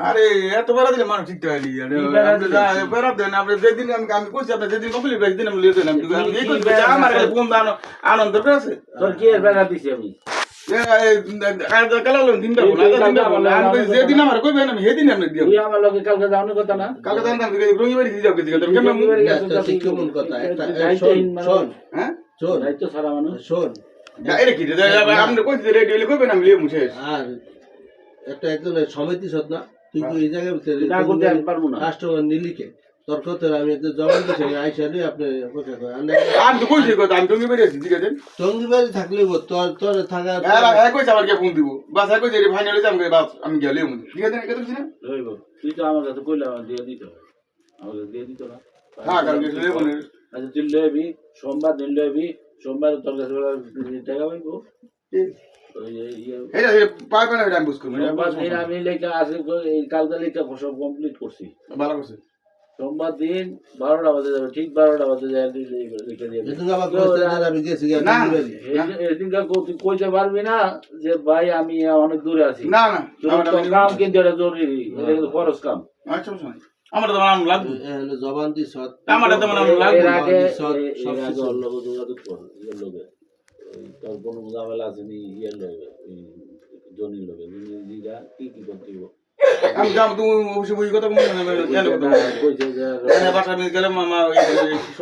আরে এত বেড়া দিলে মানুষ ঠিক হয়নি বেড়া দেন আপনি যেদিন আমি আমি কইছি আপনি যেদিন কমপ্লিট করে দিন আমি কইছি যে আমার দানো আনন্দ আছে। তোর কি বেড়া দিছি আমি? যেদিন আমার কইবেন আমি সেদিন আপনি দিও আমার লগে কালকে যাওয়ার কথা না? দিয়ে কেমন কথা? শোন, হ্যাঁ? শোন দায়িত্ব ছাড়া মানুষ। শোন। এটা কি? আপনি কইছি রেডি হলে আমি লিয়ে মুছে আর একটা একজনের সমিতি সদ না তুই তো এই জায়গায় তুই না করতে আমি পারব না। নিলিকে আমি একটু জমা দিচ্ছি আইসা নিয়ে আপনি কথা কয় আমি তো কইছি কথা আমি রঙি বাড়ি আছি ঠিক আছে টঙ্গি বাড়ি থাকলে তোর তোর থাকা হ্যাঁ হ্যাঁ কইছে আমার ফোন দিব। বাস হ্যাঁ কইছে ফাইনাল হইছে আমি বাস আমি গেলে ঠিক আছে এটা কিছু না রইব তুই তো আমার কাছে কইলে দিয়ে দিত। আমার দিয়ে দিত না। হ্যাঁ কারণ কি লিয়ে আচ্ছা তুই লইবি সোমবার দিন লইবি সোমবার তোর কাছে টাকা পাইবো ওই এই- এই- এটা পাই পাই না এটা আমি বুঝ করব সোমবার আমি লেখা আছে কালকে লেখা সব কমপ্লিট করছি। ভালো করছে। সোমবার দিন বারোটা বাজে যাবে ঠিক বারোটা বাজে যায় লিখে দিয়ে এদিন আবার কইছে যে আমি গেছি গিয়া না। টঙ্গী বাড়ি। এদিনকার তুই কইতে পারবি না যে ভাই আমি অনেক দূরে আছি। না না। তোর আমার তো কাম কিন্তু এটা জরুরি খরচ কাম। আচ্ছা আমার তো লাগবে। জবান দিস আমার তো মানে লাগবে। সব- যোগাযোগ কর ইয়ের লগে ওই তোর কোনো ঝামেলা আছে নি লগে ওই জনির লগে জিরা কি কি করতে আমি যাম তুমি অবশ্যই বুঝি কথা বলব না জানো কথা বাসা মিস গেলে মামা ওই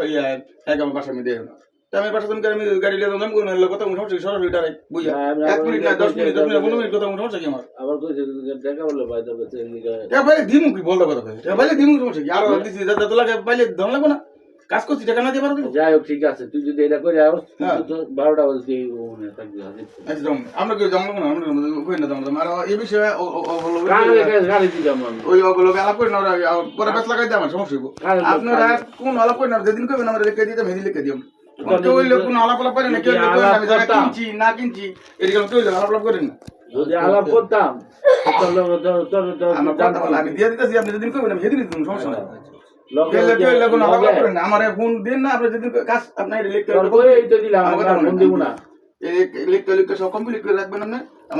ইয়া এক আমার বাসা মিস দেয় না আমি বাসা তুমি আমি গাড়ি লিয়ে যাম কোন কথা মুখ সরাসরি ডাইরেক্ট বুঝা না, এক মিনিট না ওই দশ মিনিট দশ মিনিট ওই পনেরো মিনিট কথা মুখ কি আমার? আবার কইছে যে দেখা বলে ভাই তোর কাছে ভাই দিমু কি? বলতে কথা ভাই ভাই দিমু কি আর দিছি দাদা তো লাগে পাইলে ধন লাগবে না? কাজ করছি টাকা না দিয়ে পারব যাই হোক ঠিক আছে। তুই যদি এটা করে আস হ্যাঁ। তো বারোটা বাজে ওখানে থাকবি আচ্ছা আমরা কেউ জমা না আমরা কই না জমা আর এই বিষয়ে গাড়ি দিলাম আমি। ওই ওগুলো আলাপ করে না পরে ব্যাস লাগাই দিয়ে আমার সমস্যা হইব। আপনারা কোন আলাপ করে না যেদিন করবেন আমরা রেখে দিতে মেদি লিখে দিও। কেউ কোন আলাপ আলাপ করে না কেউ আমি যারা কিনছি না কিনছি এদিকে কেউ আলাপ আলাপ করেন না। যদি আলাপ করতাম আমি দিয়ে দিতেছি আপনি যেদিন করবেন আমি সেদিন সমস্যা নাই। আমার ফোন দিন না আপনি কাজ আপনার আমার দিব না। সব কমপ্লিট করে রাখবেন আপনি।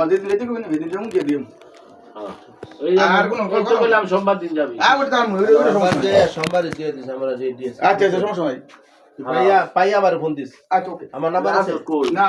যেদিন করবেন সেদিন যেমন দিয়ে হ্যাঁ। দিন আচ্ছা আচ্ছা আচ্ছা নাম্বার আছে? না